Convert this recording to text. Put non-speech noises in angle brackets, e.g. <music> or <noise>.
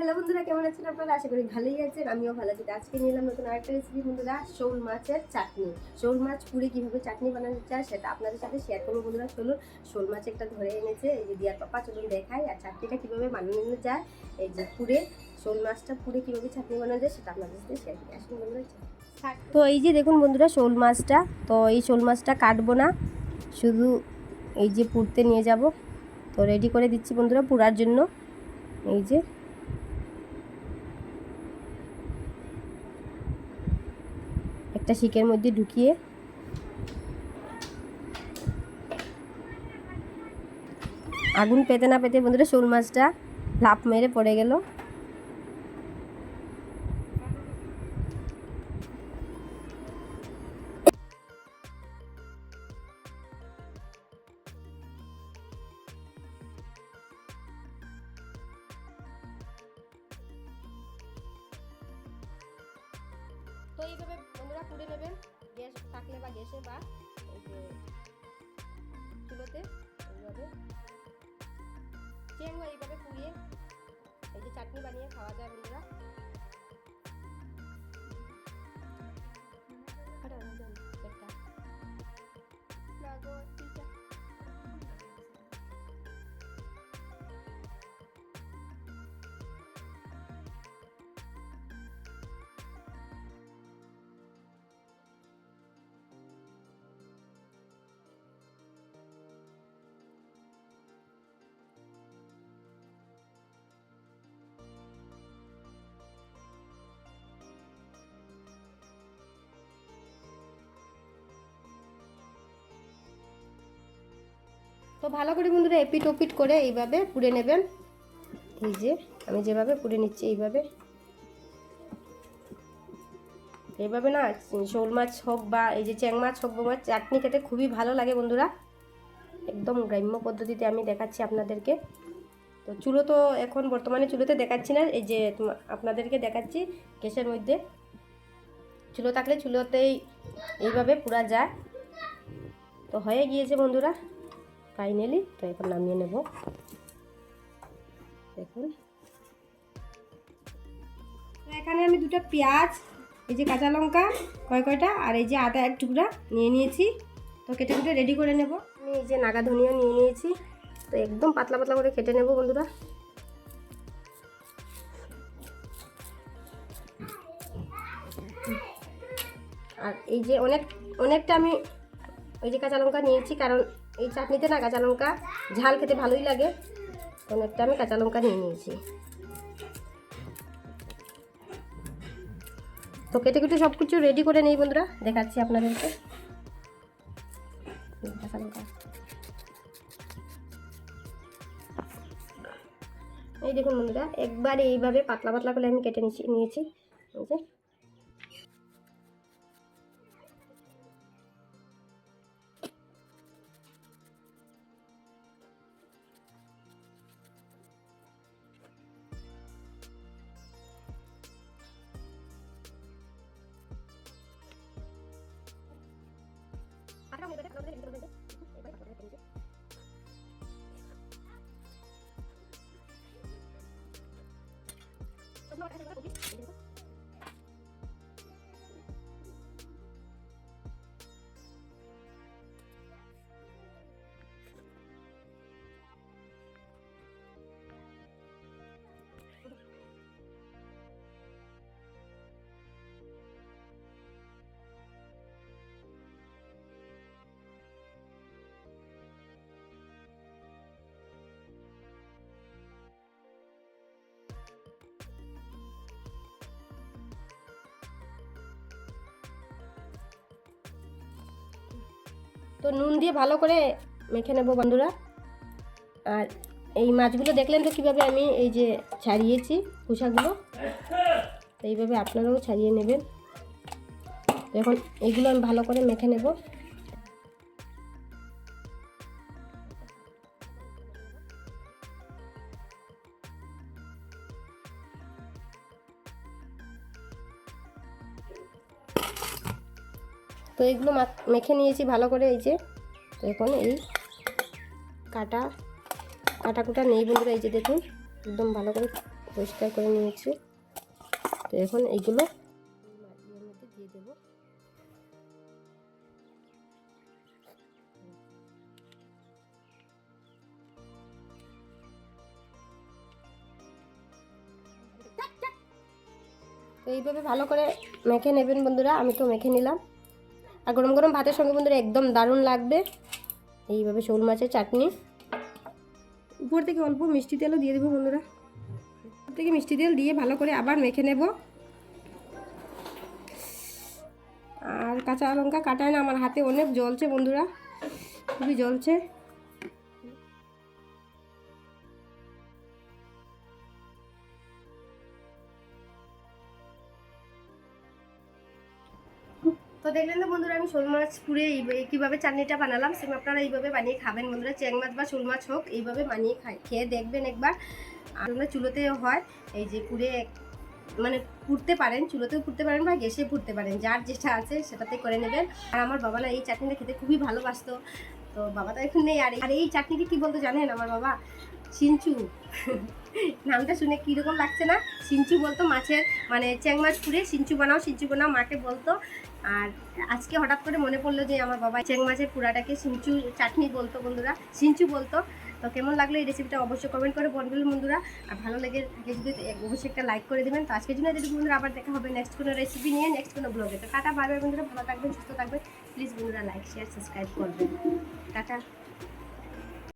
Hello বন্ধুরা, কেমন আছেন আপনারা? আশা করি ভালোই আছেন, আমিও ভালো আছি। তো নিয়ে নিলাম নতুন আরেকটা রেসিপি বন্ধুরা, শোল মাছের চাটনি। শোল মাছ পুড়ে কীভাবে চাটনি বানানো যায় সেটা আপনাদের সাথে শেয়ার করব বন্ধুরা। চলুন, শোল মাছ একটা ধরে এনেছে, এই যে দিয়ার পাপা, চলুন দেখাই, আর চাটনিটা কীভাবে বানানো যায়। এই যে পুড়ে, শোল মাছটা পুড়ে কীভাবে চাটনি বানানো যায় সেটা আপনাদের সাথে শেয়ার করি। আসুন বন্ধুরা তো এই যে দেখুন বন্ধুরা, শোল মাছটা, তো এই শোল মাছটা কাটবো না, শুধু এই যে পুড়তে নিয়ে যাব। তো রেডি করে দিচ্ছি বন্ধুরা পুরার জন্য। এই যে একটা শিকের মধ্যে ঢুকিয়ে আগুন পেতে না পেতে বন্ধুরা শোল মাছটা লাফ মেরে পড়ে গেল। বন্ধুরা পুড়ে নেবেন গ্যাস থাকলে বা গ্যাসে বা এই যে চুলোতে এইভাবে। চেঙ্গো এইভাবে পুড়িয়ে এই যে চাটনি বানিয়ে খাওয়া যায় বন্ধুরা। তো ভালো করে বন্ধুরা এপিট ওপিট করে এইভাবে পুড়ে নেবেন। এই যে, আমি যেভাবে পুড়ে নিচ্ছি এইভাবে। এইভাবে না, শোল মাছ হোক বা এই যে চ্যাং মাছ হোক বা চাটনি খেতে খুবই ভালো লাগে বন্ধুরা। একদম গ্রাম্য পদ্ধতিতে আমি দেখাচ্ছি আপনাদেরকে। তো চুলো তো এখন বর্তমানে চুলোতে দেখাচ্ছি না, এই যে আপনাদেরকে দেখাচ্ছি গ্যাসের মধ্যে। চুলো থাকলে চুলোতেই এইভাবে পুরা যায়। তো হয়ে গিয়েছে বন্ধুরা। ফাইনালি তো এখন নামিয়ে নেব। দেখুন। এখানে আমি দুটো পেঁয়াজ, এই যে কাঁচা লঙ্কা, কয় কয়টা, আর এই যে আদা এক টুকরা নিয়ে নিয়েছি। তো কেটে কেটে রেডি করে নেব। আমি এই যে নাগা ধনিয়া নিয়ে নিয়েছি। তো একদম পাতলা পাতলা করে কেটে নেব বন্ধুরা। আর এই যে অনেক, অনেকটা আমি ওই যে কাঁচা লঙ্কা নিয়েছি, কারণ এই চাটনিতে না কাঁচা লঙ্কা, ঝাল খেতে ভালোই লাগে। অনেকটা আমি কাঁচা লঙ্কা নিয়ে নিয়েছি। তো কেটে কেটে সব কিছু রেডি করে নেই বন্ধুরা, দেখাচ্ছি আপনাদেরকে। কাঁচা লঙ্কা। এই দেখুন বন্ধুরা, একবারে এইভাবে পাতলা পাতলা করে আমি কেটে নিয়েছি। নিয়েছি 되죠? 조금만 다시 한번 고기. তো নুন দিয়ে ভালো করে মেখে নেব বন্ধুরা। আর এই মাছগুলো দেখলেন তো কীভাবে আমি এই যে ছাড়িয়েছি তো এইভাবে আপনারাও ছাড়িয়ে নেবেন। এখন এগুলো আমি ভালো করে মেখে নেব। তো এগুলো মা- মেখে নিয়েছি ভালো করে, এই যে। তো এখন এই কাটা কাটা কুটা নেই বন্ধুরা, এই যে দেখুন, একদম ভালো করে পরিষ্কার করে নিয়েছি। তো এখন এইগুলো তো এইভাবে ভালো করে মেখে নেবেন বন্ধুরা, আমি তো মেখে নিলাম। আর গরম গরম ভাতের সঙ্গে বন্ধুরা একদম দারুণ লাগবে। এইভাবে শোল মাছের চাটনি। উপর থেকে অল্প মিষ্টি তেলও দিয়ে দেবো বন্ধুরা। উপর থেকে মিষ্টি তেল দিয়ে ভালো করে আবার মেখে নেব। আর কাঁচা লঙ্কা কাটায় না, আমার হাতে অনেক জ্বলছে বন্ধুরা, খুবই জ্বলছে। তো দেখলেন তো বন্ধুরা, আমি শোল মাছ পুড়ে কীভাবে চাটনিটা বানালাম, সেম আপনারা এইভাবে বানিয়ে খাবেন বন্ধুরা, চ্যাং মাছ বা শোল মাছ হোক, এইভাবে বানিয়ে খাই, খেয়ে দেখবেন একবার। আর চুলোতেও হয়, এই যে পুড়ে মানে পুড়তে পারেন, চুলোতেও পুড়তে পারেন বা গ্যাসে পুড়তে পারেন, যার যেটা আছে সেটাতে করে নেবেন। আর আমার বাবা না এই চাটনিটা খেতে খুবই ভালোবাসতো, তো বাবা তো এখন নেই। আর আর এই চাটনিটি কী বলতো জানেন আমার বাবা? সিঞ্চু। <laughs> নামটা শুনে কীরকম লাগছে না? সিঞ্চু বলতো মাছের মানে চ্যাং মাছ পুড়ে সিঞ্চু বানাও সিঞ্চু বানাও, মাকে বলতো আর আজকে হঠাৎ করে মনে পড়ল যে আমার বাবা চেং মাছের পুরাটাকে সিঞ্চু চাটনি বলতো বন্ধুরা, সিঞ্চু বলতো। তো কেমন লাগল এই রেসিপিটা অবশ্যই কমেন্ট করে বলবেন বন্ধুরা। আর ভালো লেগে থাকে যদি অবশ্যই একটা লাইক করে দেবেন। তো আজকের জন্য যদি বন্ধুরা, আবার দেখা হবে নেক্সট কোনো রেসিপি নিয়ে নেক্সট কোনো ব্লগে তো টাটা বারবার বন্ধুরা, ভালো থাকবেন, সুস্থ থাকবেন। প্লিজ বন্ধুরা লাইক শেয়ার সাবস্ক্রাইব করবেন। টাটা।